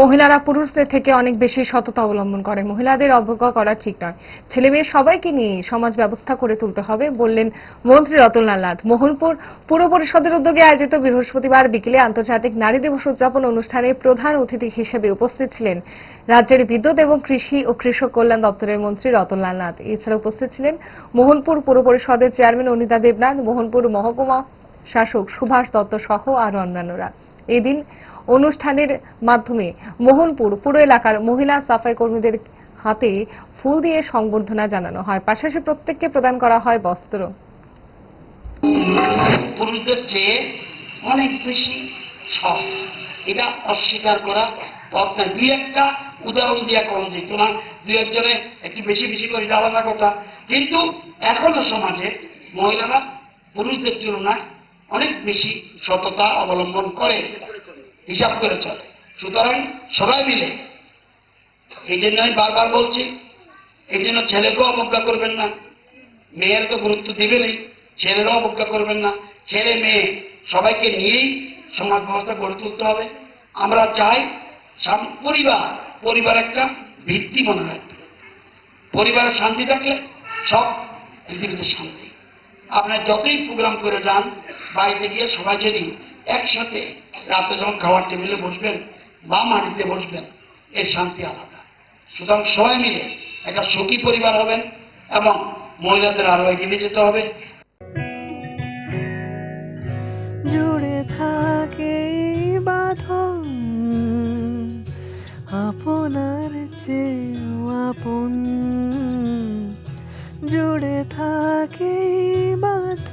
মহিলারা পুরুষদের থেকে অনেক বেশি সততা অবলম্বন করে। মহিলাদের অবজ্ঞা করা ঠিক নয়। ছেলে মেয়ে সবাইকে নিয়ে সমাজ ব্যবস্থা করে তুলতে হবে, বললেন মন্ত্রী রতনলাল নাথ। মোহনপুর পুর পরিষদের উদ্যোগে আয়োজিত বৃহস্পতিবার বিকেলে আন্তর্জাতিক নারী দিবস উদযাপন অনুষ্ঠানে প্রধান অতিথি হিসেবে উপস্থিত ছিলেন রাজ্যের বিদ্যুৎ এবং কৃষি ও কৃষক কল্যাণ দপ্তরের মন্ত্রী রতনলাল নাথ। এছাড়া উপস্থিত ছিলেন মোহনপুর পুর পরিষদের চেয়ারম্যান অনিতা দেবনাথ, মোহনপুর মহকুমা শাসক সুভাষ দত্ত সহ আরও অন্যান্যরা। এদিন অনুষ্ঠানের মাধ্যমে মোহনপুর পুরো এলাকার মহিলা সাফাই কর্মীদের হাতে ফুল দিয়ে সংবর্ধনা জানানো হয়। পাশাপাশি প্রত্যেককে প্রদান করা হয় বস্ত্র। পুরুষদের চেয়ে অনেক বেশি সৎ। এটা অস্বীকার করা পথ দুই একটা উদাহরণ দিয়া কম দুই একজনে একটু বেশি বেশি করে আলাদা কথা। কিন্তু এখনও সমাজে মহিলারা পুরুষদের তুলনায় অনেক বেশি সততা অবলম্বন করে, হিসাব করে চলে। সুতরাং সবাই মিলে, এই জন্য আমি বারবার বলছি, এই জন্য ছেলেকেও অবজ্ঞা করবেন না, মেয়ের তো গুরুত্ব দিবেনই ছেলেরাও অবজ্ঞা করবেন না। ছেলে মেয়ে সবাইকে নিয়েই সমাজ ব্যবস্থা গড়ে তুলতে হবে। আমরা চাই পরিবার পরিবার একটা ভিত্তি মনে রাখবে পরিবারের শান্তি থাকলে সব পৃথিবীতে শান্তি। আপনার যতই প্রোগ্রাম করে যান, বাড়িতে গিয়ে সবাই যদি একসাথে রাতে যখন খাওয়ার টেবিলে বসবেন, বা মাটিতে বসবেন, এর শান্তি আলাদা। সুতরাং সবাই মিলে একটা সুখী পরিবার হবেন এবং মহিলাদের আরও এগিয়ে যেতে হবে। জুড়ে থাকে বাঁধন, আপনার চেয়েও আপন। জুড়ে থাকে